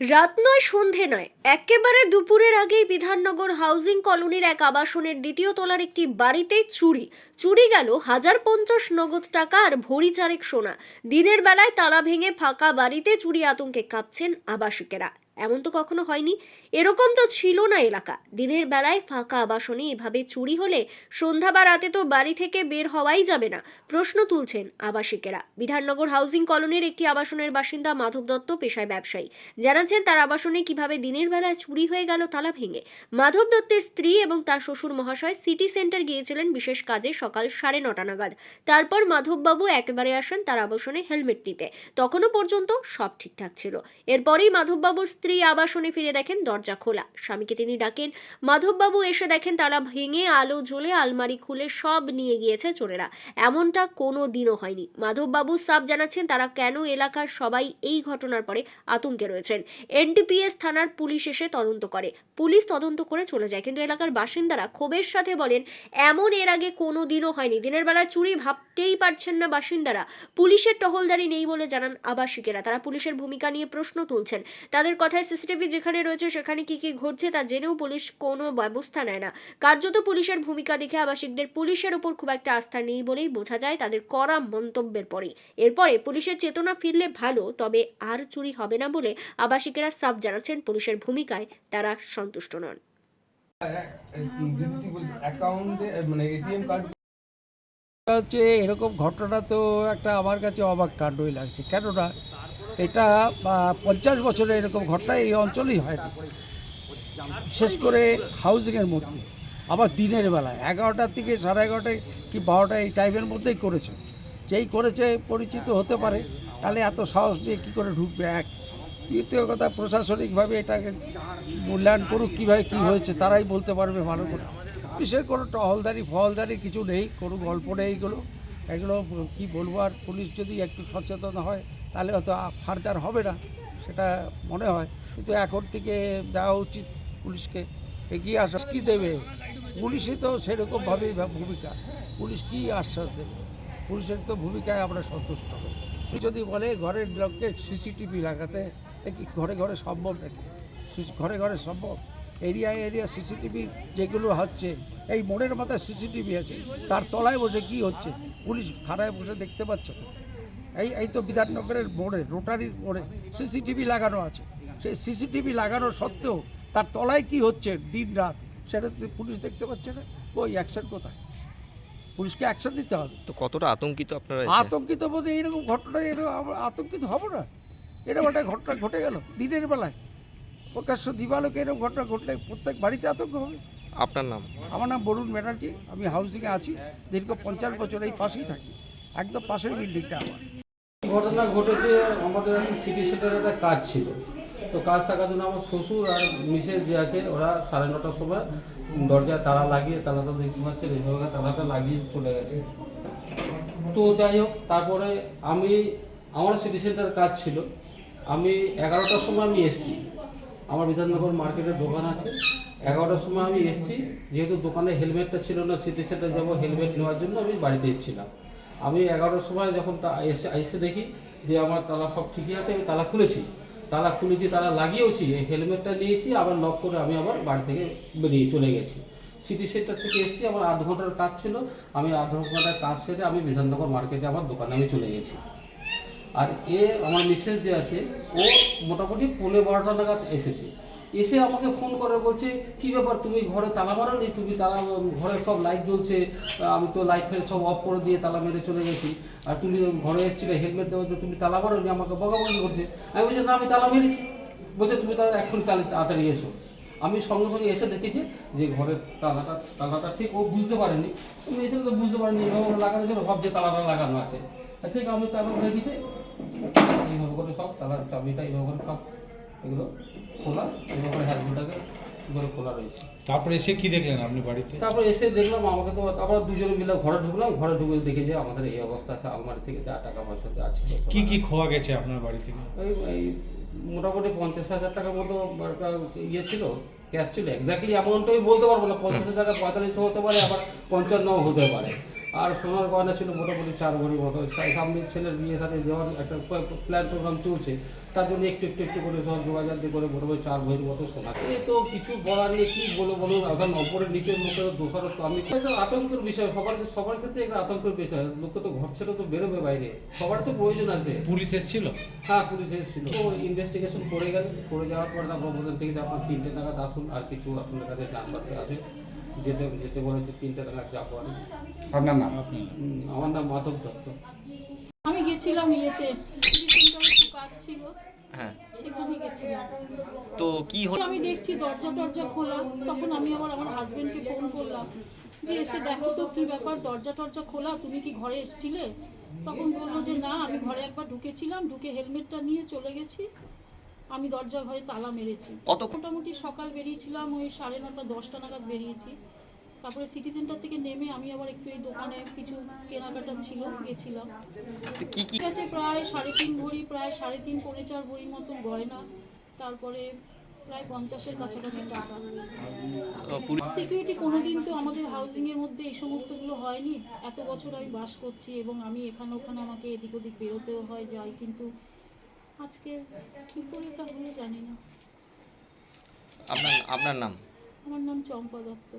রাত নয়, সন্ধে নয়। একেবারে দুপুরের আগেই বিধাননগর হাউজিং কলোনির এক আবাসনের দ্বিতীয় তলার একটি বাড়িতে চুরি। চুরি গেল হাজার পঞ্চাশ নগদ টাকা আর ভরি চারেক সোনা। দিনের বেলায় তালা ভেঙে ফাঁকা বাড়িতে চুরি আতঙ্কে কাঁপছেন আবাসিকেরা। এমন তো কখনো হয়নি। এরকম তো ছিল না এলাকা। দিনের বেলায় ফাঁকা আবাসনে এভাবে চুরি হলে সন্ধ্যা বা রাতে তো বাড়ি থেকে বের হওয়াই যাবে না, প্রশ্ন তুলছেন আবাসিকেরা। বিধাননগর হাউজিং কলোনির একটি আবাসনের বাসিন্দা মাধব দত্ত পেশায় ব্যবসায়ী। জানাচ্ছেন তার আবাসনে কীভাবে দিনের বেলায় চুরি হয়ে গেল তালা ভেঙে। মাধব দত্তের স্ত্রী এবং তার শ্বশুর মহাশয় সিটি সেন্টার গিয়েছিলেন বিশেষ কাজে সকাল সাড়ে নটা নাগাদ। তারপর মাধববাবু একেবারে আসেন তার আবাসনে হেলমেট নিতে। তখনও পর্যন্ত সব ঠিকঠাক ছিল। এরপরেই মাধববাবুর স্ত্রী আবাসনে ফিরে দেখেন দরজা খোলা। স্বামীকে তিনি ডাকেন, মাধববাবু, এসে দেখেন তালা ভেঙে আলো জ্বলে আলমারি খুলে সব নিয়ে গিয়েছে চোরেরা। এমনটা কোনো দিনও হয়নি। মাধববাবু সাব জানাচ্ছেন তারা কেন এলাকার সবাই এই ঘটনার পরে আতঙ্কে রয়েছেন। এনডিপিএস থানার পুলিশ এসে তদন্ত করে। পুলিশ তদন্ত করে চলে যায়, কিন্তু এলাকার বাসিন্দারা ক্ষোভের সাথে বলেন, এমন এর আগে কোনো দিনও হয়নি। দিনের বেলা চুরি ভাবতেই পারছেন না বাসিন্দারা। পুলিশের টহলদারি নেই বলে জানান আবাসিকেরা। তারা পুলিশের ভূমিকা নিয়ে প্রশ্ন তুলছেন। তাদের কথায় সিসিটিভি যেখানে রয়েছে সেখানে কি কি ঘটছে তা জেনেও পুলিশ কোনো ব্যবস্থা নেয় না। কার্যত পুলিশের ভূমিকা দেখে আবাসিকদের পুলিশের ওপর খুব একটা আস্থা নেই বলেই বোঝা যায় তাদের করা মন্তব্যের পরে এরপরে পুলিশের চেতনা ফিরলে ভালো তবে আর চুরি হবে না বলে আবাসিকেরা সাফ জানাচ্ছেন পুলিশের ভূমিকায় তারা সন্তুষ্ট নন। মানে এটিএম কার্ড হচ্ছে এরকম ঘটনা তো একটা আমার কাছে অবাক কাণ্ডই লাগছে। কেননা এটা পঞ্চাশ বছরে এরকম ঘটনা এই অঞ্চলেই হয়নি বিশেষ করে হাউজিংয়ের মধ্যে, আবার দিনের বেলায়, এগারোটার থেকে সাড়ে এগারোটায় কি বারোটা এই টাইমের মধ্যেই করেছে। যেই করেছে, পরিচিত হতে পারে, তাহলে এত সাহস দিয়ে কী করে ঢুকবে এক? দ্বিতীয় কথা, প্রশাসনিকভাবে এটাকে মূল্যায়ন করুক, কীভাবে কী হয়েছে, তারাই বলতে পারবে ভালো করে বিশেষ কোনো টহলদারি, ফহলদারি কিছু নেই, কোনো গল্প নেই এগুলো। এগুলো কি বলব আর পুলিশ যদি একটু সচেতন হয়, তাহলে হয়তো ফার্দার হবে না, সেটা মনে হয়। কিন্তু এখন থেকে দেওয়া উচিত পুলিশকে, এগিয়ে আশ্বাস কী দেবে? পুলিশই তো সেরকমভাবেই ভূমিকা। পুলিশ কী আশ্বাস দেবে? পুলিশের তো ভূমিকায় আমরা সন্তুষ্ট হব। পুলিশ যদি বলে ঘরের লোককে সিসিটিভি লাগাতে কি ঘরে ঘরে সম্ভব নাকি? ঘরে ঘরে সম্ভব? এরিয়া এরিয়া সিসিটিভি যেগুলো হচ্ছে এই মোড়ের মাথায় সিসিটিভি আছে। তার তলায় বসে কি হচ্ছে? পুলিশ থানায় বসে দেখতে পাচ্ছ? এই এই তো বিধাননগরের মোড়ে রোটারির মোড়ে সিসিটিভি লাগানো আছে। সেই সিসিটিভি লাগানো সত্ত্বেও তার তলায় কি হচ্ছে দিন রাত? সেটা পুলিশ দেখতে পাচ্ছে না। ওই অ্যাকশন কোথায়? পুলিশকে অ্যাকশন দিতে হবে। তো কতটা আতঙ্কিত আপনারা আতঙ্কিত বলতে এইরকম ঘটনা এরকম আতঙ্কিত হব না। এরকম একটা ঘটনা ঘটে গেল দিনের বেলায়। প্রকাশ্য দিবালোকে এরকম ঘটনা ঘটলে প্রত্যেক বাড়িতে আতঙ্ক হবে। আপনার নাম? আমার নাম বরুণ ব্যানার্জি আমি হাউসিংয়ে আছি দীর্ঘ পঞ্চাশ বছর এই পাশেই থাকি একদম পাশের বিল্ডিংটা আমার। ঘটনা ঘটেছে আমাদের একটা সিটি সেন্টারে একটা কাজ ছিল। তো কাজ থাকার জন্য আমার শ্বশুর আর মিসেস যে আছে ওরা সাড়ে নটার সময় দরজায় তালা লাগিয়ে তালাটা দেখতে পাচ্ছেন এইভাবে তালাটা লাগিয়ে চলে গেছে। তো যাই হোক তারপরে আমি আমার সিটি সেন্টারের কাজ ছিল। আমি এগারোটার সময় আমি এসেছি। আমার বিধাননগর মার্কেটের দোকান আছে। এগারোটার সময় আমি এসেছি। যেহেতু দোকানে হেলমেটটা ছিল না সিটি সেন্টার যাব হেলমেট নেওয়ার জন্য আমি বাড়িতে এসেছিলাম। আমি এগারোটার সময় যখন এসে এসে দেখি যে আমার তালা সব ঠিকই আছে, আমি তালা খুলেছি। তালা খুলেছি, তালা লাগিয়েওছি, এই হেলমেটটা নিয়েছি, আবার লক করে আমি আবার বাড়ি থেকে বেরিয়ে চলে গেছি। সিটি সেন্টার থেকে এসেছি, আমার আধ ঘণ্টার কাজ ছিল। আমি আধ ঘণ্টার কাজ সেরে আমি বিধাননগর মার্কেটে আমার দোকানে আমি চলে গেছি। আর এ আমার মিসেস যে আছে, ও মোটামুটি পনেরো বারোটা নাগাদ এসেছে। এসে আমাকে ফোন করে বলছে, কী ব্যাপার? তুমি ঘরে তালা মারো নি? তুমি তালা ঘরে সব লাইট জ্বলছে। আমি তো লাইট ফাইট সব অফ করে দিয়ে তালা মেরে চলে গেছি। আর তুমি ঘরে এসেছিলে হেলমেট দেওয়ার তুমি তালা মারো নি? আমাকে বকাবকি করছে। আমি বলছি, না, আমি তালা মেরেছি। বলছে, তুমি তাহলে এখন তাহলে তাড়াতাড়ি এসো। আমি সঙ্গে সঙ্গে এসে দেখেছি যে ঘরের তালাটা তালাটা ঠিক ও বুঝতে পারেনি। তুমি এসে তো বুঝতে পারেনি, এভাবে লাগানো জন্য ভাবছে তালাটা লাগানো আছে। ঠিক আমি তালা ধরে করে সব তালার চাবিটা এইভাবে সব এগুলো খোলা এইভাবে করে হ্যান্ডগুলোটাকে করে খোলা রয়েছে। তারপরে এসে কি দেখলেন আপনি বাড়িতে? তারপর এসে দেখলাম আমাকে তো তারপর দুজনে মিলে ঘরে ঢুকলাম ঘরে ঢুকে দেখে যে আমাদের এই অবস্থা আছে আলমারি থেকে যা টাকা পয়সা যা সব কি কি খোয়া গেছে আপনার বাড়ি থেকে? ওই এই মোটামুটি পঞ্চাশ হাজার টাকার মতো একটা ইয়ে ছিল ক্যাশ ছিল এক্স্যাক্টলি অ্যামাউন্ট আমি বলতে পারব না পঞ্চাশ হাজার টাকা পঁয়তাল্লিশ হতে পারে আবার পঞ্চান্ন হতে পারে। আর সোনার গয়না ছিল মোটামুটি চার ভরির মতো। সা- সামনের ছেলের বিয়ে সাথে দেওয়ার একটা প্ল্যান প্রোগ্রাম চলছে তার জন্য একটু একটু একটু করে সব যোগাযোগ দিয়ে করে মোটামুটি চার ভরির মতো সোনা এ তো কিছু বলার নেই কি বলো বলুন এখন অপরের নিচের লোকের দোষারোপ তো আমি আতঙ্কের বিষয় সবার সবার ক্ষেত্রে একটা আতঙ্কের বিষয়। লোকে তো ঘর ছেড়ে তো বেরোবে বাইরে। সবার তো প্রয়োজন আছে। পুলিশ এসেছিল? হ্যাঁ পুলিশ এসেছিল। তো ইনভেস্টিগেশন করে গেল। করে যাওয়ার পরে তারপর বললেন ঠিক আছে আপনার তিনটে টাকা আসুন আর কিছু আপনার কাছে জানবাতে আছে। যেতে যেতে বলেছে তিনটে টাকা যাব আর। আপনার নাম? আমার নাম মাধব দত্ত। আমি গেছিলাম ইয়েতে। ছিল হ্যাঁ। সেখানে গেছিলাম। তো কি হলো? আমি দেখছি দরজা টরজা খোলা। তখন আমি আবার আমার হাজবেন্ডকে ফোন করলাম। যে এসে দেখো তো কি ব্যাপার দরজা টরজা খোলা তুমি কি ঘরে এসেছিলে? তখন বলল যে না আমি ঘরে একবার ঢুকেছিলাম ঢুকে হেলমেটটা নিয়ে চলে গেছি। আমি দরজা ঘরে তালা মেরেছি। কত মোটামুটি সকাল বেরিয়েছিলাম ওই সাড়ে নটা দশটা নাগাদ বেরিয়েছি। তারপরে সিটি সেন্টার থেকে নেমে আমি আবার একটু এই দোকানে কিছু কেনাকাটা ছিল গেছিলাম। কি কি? ঠিক আছে প্রায় সাড়ে তিন ভরি প্রায় সাড়ে তিন পৌনে চার ভরির মতন গয়না তারপরে প্রায় পঞ্চাশের কাছাকাছি টাকা। সিকিউরিটি কোনোদিন তো আমাদের হাউজিংয়ের মধ্যে এই সমস্তগুলো হয়নি। এত বছর আমি বাস করছি এবং আমি এখানে ওখানে আমাকে এদিক ওদিক বেরোতেও হয় যাই কিন্তু আজকে কী করে তা হলো জানি না। আপনার আপনার নাম? আমার নাম চম্পা দত্ত।